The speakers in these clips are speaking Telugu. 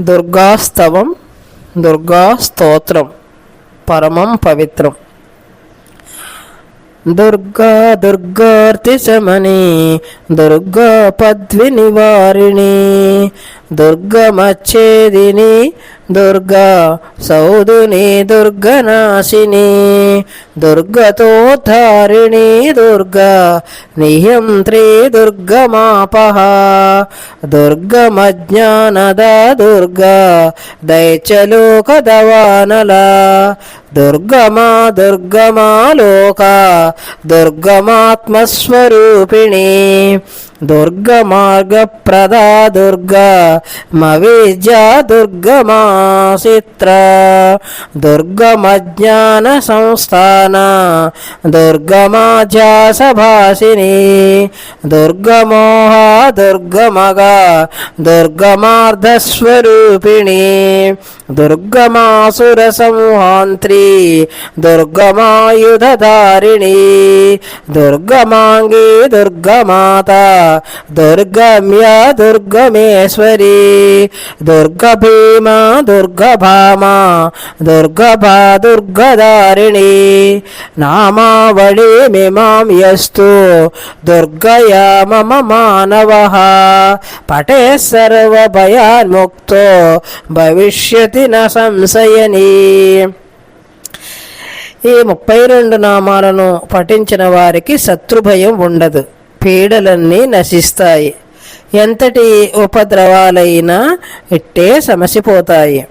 దుర్గాస్తవం దుర్గా స్తోత్రం పరమం పవిత్రం. దుర్గా దుర్గార్తిశమని దుర్గా పద్వి నివారిణి దుర్గమచ్చేదిని దుర్గా సౌదుని దుర్గనాశిని దుర్గతోద్ధారిణి దుర్గా నియంత్రి దుర్గమాపహ దుర్గమజ్ఞానద దుర్గా దైత్యలోకదవానల దుర్గమా దుర్గమా లోక దుర్గమాత్మస్వరూపిణి దుర్గమార్గప్రదా దుర్గా మవిద్యా దుర్గమాసిత్ర దుర్గమజ్ఞాన సంస్థాన దుర్గమాధ్యాసభాసిని దుర్గమోహ దుర్గమగా దుర్గమార్ధస్వరూపిణి దుర్గమాసుర సంహాంత్రి దుర్గమాయుధధారిణి దుర్గమాంగి దుర్గమాత దుర్గమ్య దుర్గమేశ్వరి దుర్గభీమ దుర్గభామ దుర్గభా దుర్గధారిణి నామావళి మిమాం యస్తు దుర్గయా మమ మానవ పటే సర్వభయాన్ముక్తో భవిష్యతి న సంశయనీ ఈ ముప్పై రెండు నామాలను పఠించిన వారికి శత్రుభయం ఉండదు. పీడలన్నీ నశిస్తాయి. ఎంతటి ఉపద్రవాలైనా ఇట్టే సమసిపోతాయి.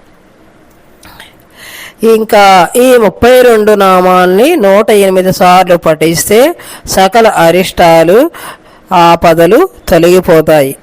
ఇంకా ఈ ముప్పై రెండు నామాల్ని నూట ఎనిమిది సార్లు పఠిస్తే సకల అరిష్టాలు ఆపదలు తొలగిపోతాయి.